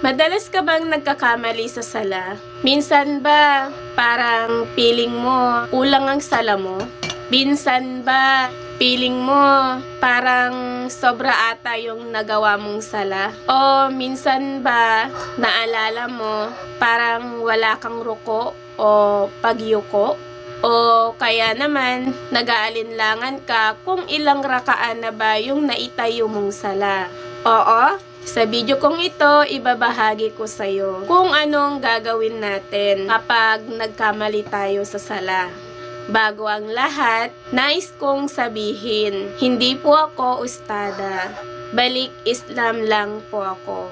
Madalas ka bang nagkakamali sa sala? Minsan ba parang feeling mo kulang ang sala mo? Minsan ba feeling mo parang sobra ata yung nagawa mong sala? O minsan ba naalala mo parang wala kang ruko o pagyuko? O kaya naman nag-aalinlangan ka kung ilang rakaan na ba yung naitayo mong sala? Oo, sa video kong ito, ibabahagi ko sa iyo kung anong gagawin natin kapag nagkamali tayo sa sala. Bago ang lahat, nais kong sabihin, hindi po ako ustada. Balik Islam lang po ako.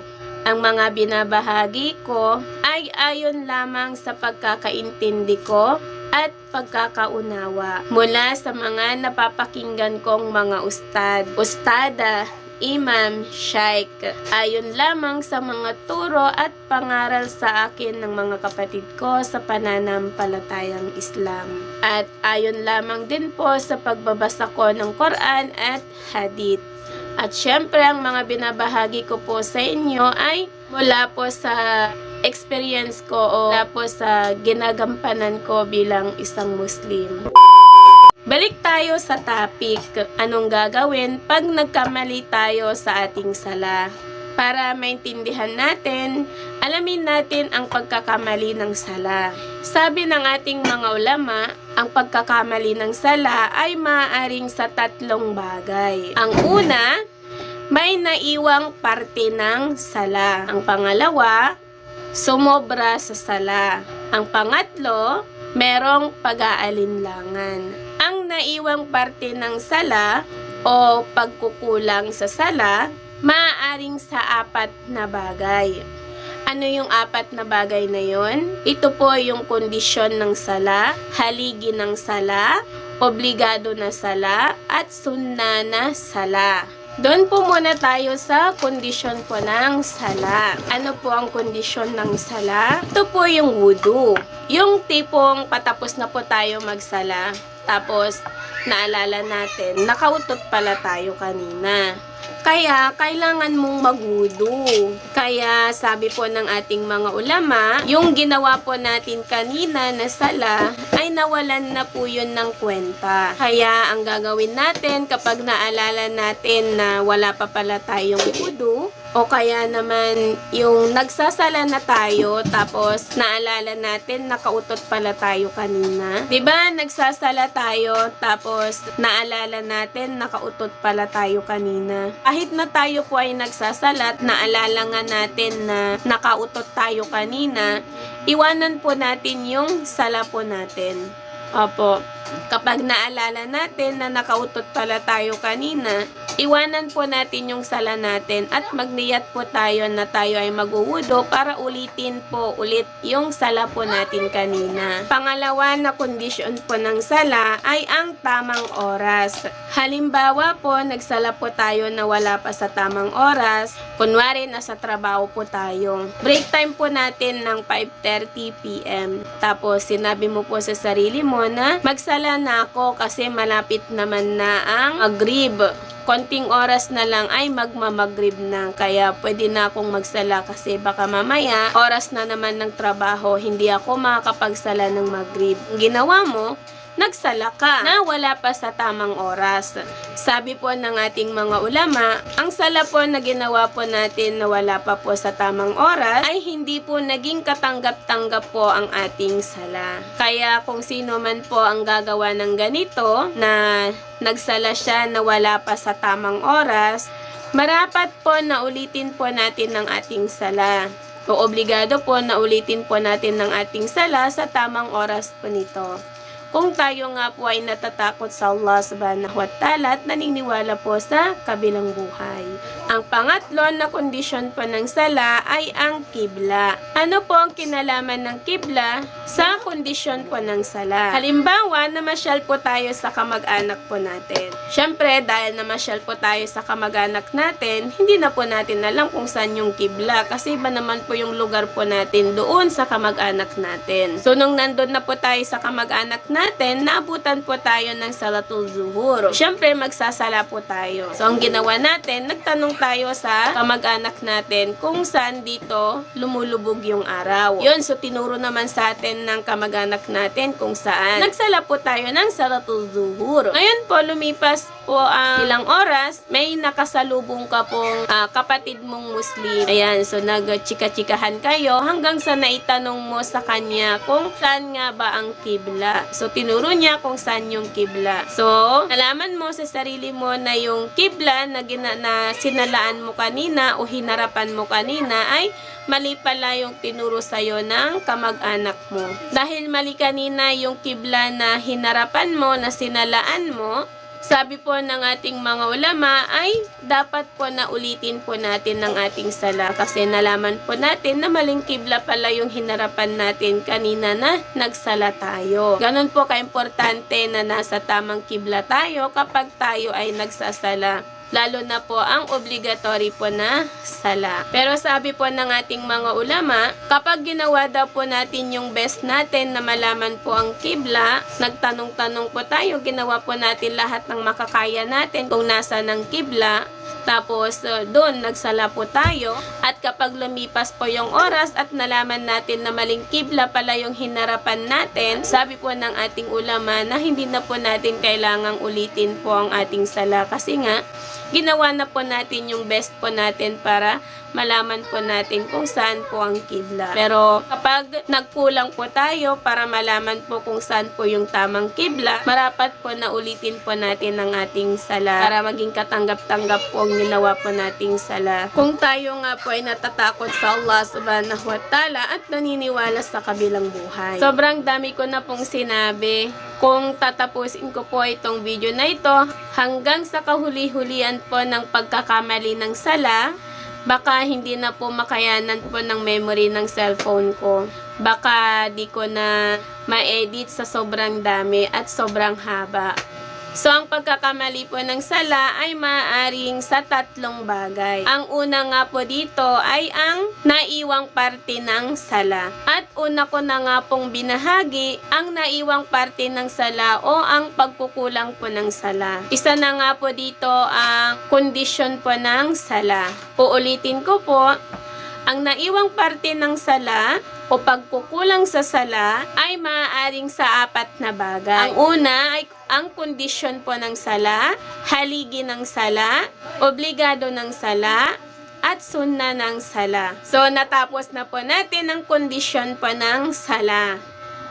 Ang mga binabahagi ko ay ayon lamang sa pagkakaintindi ko at pagkakaunawa mula sa mga napapakinggan kong mga ustad, ustada, imam, sheikh, ayon lamang sa mga turo at pangaral sa akin ng mga kapatid ko sa pananampalatayang Islam. At ayon lamang din po sa pagbabasa ko ng Quran at Hadith. At syempre, ang mga binabahagi ko po sa inyo ay mula po sa experience ko o mula po sa ginagampanan ko bilang isang Muslim. Balik tayo sa topic, anong gagawin pag nagkamali tayo sa ating sala? Para maintindihan natin, alamin natin ang pagkakamali ng sala. Sabi ng ating mga ulama, ang pagkakamali ng sala ay maaaring sa tatlong bagay. Ang una, may naiwang parte ng sala. Ang pangalawa, sumobra sa sala. Ang pangatlo, merong pag-aalinlangan. Ang naiwang parte ng sala o pagkukulang sa sala, maaaring sa apat na bagay. Ano yung apat na bagay na yon? Ito po yung kondisyon ng sala, haligi ng sala, obligado na sala, at sunna na sala. Doon po muna tayo sa kondisyon po ng sala. Ano po ang kondisyon ng sala? Ito po yung wudu. Yung tipong patapos na po tayo magsala. Tapos, naalala natin, nakautot pala tayo kanina. Kaya, kailangan mong magudo. Kaya, sabi po ng ating mga ulama, yung ginawa po natin kanina na sala, nawalan na po yun ng kwenta. Kaya, ang gagawin natin kapag naalala natin na wala pa pala tayong wudu, o kaya naman yung nagsasala na tayo tapos naalala natin nakautot pala tayo kanina. 'Di ba? Nagsasala tayo tapos naalala natin nakautot pala tayo kanina. Kahit na tayo po ay nagsasalat, naalala nga natin na nakautot tayo kanina, iwanan po natin yung sala po natin. Opo. Kapag naalala natin na nakautot pala tayo kanina, iwanan po natin yung sala natin at magniyat po tayo na tayo ay maguwudo para ulitin po ulit yung sala po natin kanina. Pangalawa na kondisyon po ng sala ay ang tamang oras. Halimbawa po, nagsala po tayo na wala pa sa tamang oras. Kunwari, nasa trabaho po tayo. Break time po natin ng 5.30 p.m. Tapos, sinabi mo po sa sarili mo na magsala na ako kasi malapit naman na ang agrib konting oras na lang ay magmamagrib na. Kaya pwede na akong magsala kasi baka mamaya oras na naman ng trabaho, hindi ako makakapagsala ng magrib. Ginawa mo, nagsala ka na wala pa sa tamang oras. Sabi po ng ating mga ulama, ang sala po na ginawa po natin na wala pa po sa tamang oras ay hindi po naging katanggap-tanggap po ang ating sala. Kaya kung sino man po ang gagawa ng ganito na nagsala siya na wala pa sa tamang oras, marapat po na ulitin po natin ng ating sala. O obligado po na ulitin po natin ng ating sala sa tamang oras po nito. Kung tayo nga po ay natatakot sa Allah subhanahu wa ta'ala at naniniwala po sa kabilang buhay. Ang pangatlo na kondisyon po ng sala ay ang kibla. Ano po ang kinalaman ng kibla sa kondisyon po ng sala? Halimbawa, namasyal po tayo sa kamag-anak po natin. Siyempre, dahil namasyal po tayo sa kamag-anak natin, hindi na po natin alam kung saan yung kibla kasi iba naman po yung lugar po natin doon sa kamag-anak natin. So, nung nandun na po tayo sa kamag-anak natin, naabutan po tayo ng salatul zuhur. Siyempre, magsasala po tayo. So, ang ginawa natin, nagtanong tayo sa kamag-anak natin kung saan dito lumulubog yung araw. Yun, so tinuro naman sa atin ng kamag-anak natin kung saan. Nagsala po tayo ng Saratul Zuhur. Ngayon po, lumipas po ang ilang oras, may nakasalubong ka pong ah, kapatid mong Muslim. Ayan, so nagchika-chikahan kayo hanggang sa naitanong mo sa kanya kung saan nga ba ang kibla. So, tinuro niya kung saan yung kibla. So, nalaman mo sa sarili mo na yung kibla na, gina, na sinalaan mo kanina o hinarapan mo kanina ay mali pala yung tinuro sa'yo ng kamag-anak mo. Dahil mali kanina yung kibla na hinarapan mo, na sinalaan mo, sabi po ng ating mga ulama ay dapat po na ulitin po natin ng ating sala kasi nalaman po natin na maling kibla pala yung hinarapan natin kanina na nagsala tayo. Ganon po kaimportante na nasa tamang kibla tayo kapag tayo ay nagsasala lalo na po ang obligatory po na sala. Pero sabi po ng ating mga ulama, kapag ginawa daw po natin yung best natin na malaman po ang kibla, nagtanong-tanong po tayo, ginawa po natin lahat ng makakaya natin kung nasa ng kibla, tapos uh, doon nagsala po tayo at kapag lumipas po yung oras at nalaman natin na maling kibla pala yung hinarapan natin, sabi po ng ating ulama na hindi na po natin kailangang ulitin po ang ating sala kasi nga ginawa na po natin yung best po natin para malaman po natin kung saan po ang kibla. Pero kapag nagkulang po tayo para malaman po kung saan po yung tamang kibla, marapat po na ulitin po natin ang ating sala para maging katanggap-tanggap po ang ginawa po nating sala. Kung tayo nga po ay natatakot sa Allah subhanahu wa ta'ala at naniniwala sa kabilang buhay. Sobrang dami ko na pong sinabi kung tatapusin ko po itong video na ito hanggang sa kahuli-hulian po ng pagkakamali ng sala, baka hindi na po makayanan po ng memory ng cellphone ko. Baka di ko na ma-edit sa sobrang dami at sobrang haba. So, ang pagkakamali po ng sala ay maaaring sa tatlong bagay. Ang una nga po dito ay ang naiwang parte ng sala. At una ko na nga pong binahagi ang naiwang parte ng sala o ang pagkukulang po ng sala. Isa na nga po dito ang kondisyon po ng sala. Uulitin ko po, ang naiwang parte ng sala o pagkukulang sa sala ay maaaring sa apat na bagay. Ang una ay ang kondisyon po ng sala, haligi ng sala, obligado ng sala, at sunna ng sala. So, natapos na po natin ang kondisyon po ng sala.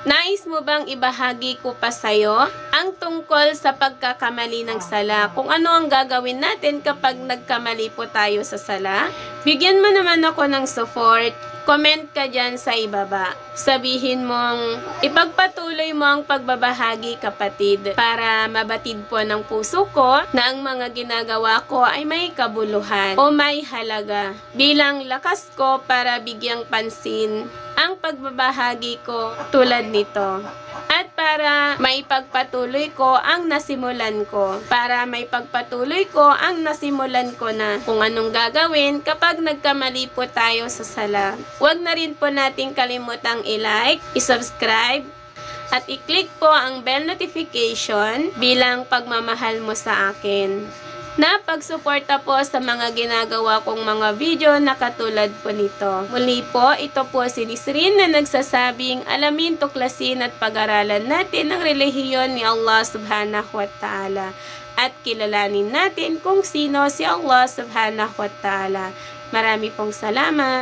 Nais mo bang ibahagi ko pa sa'yo ang tungkol sa pagkakamali ng sala? Kung ano ang gagawin natin kapag nagkamali po tayo sa sala? Bigyan mo naman ako ng support. Comment ka dyan sa ibaba. Sabihin mong ipagpatuloy mo ang pagbabahagi kapatid para mabatid po ng puso ko na ang mga ginagawa ko ay may kabuluhan o may halaga bilang lakas ko para bigyang pansin ang pagbabahagi ko tulad nito. At para maipagpatuloy ko ang nasimulan ko. Para maipagpatuloy ko ang nasimulan ko na kung anong gagawin kapag nagkamali po tayo sa sala. Huwag na rin po nating kalimutang i-like, i-subscribe, at i-click po ang bell notification bilang pagmamahal mo sa akin na pagsuporta po sa mga ginagawa kong mga video na katulad po nito. Muli po, ito po si Nisrin na nagsasabing alamin, tuklasin at pag-aralan natin ang relihiyon ni Allah subhanahu wa ta'ala at kilalanin natin kung sino si Allah subhanahu wa ta'ala. Marami pong salamat.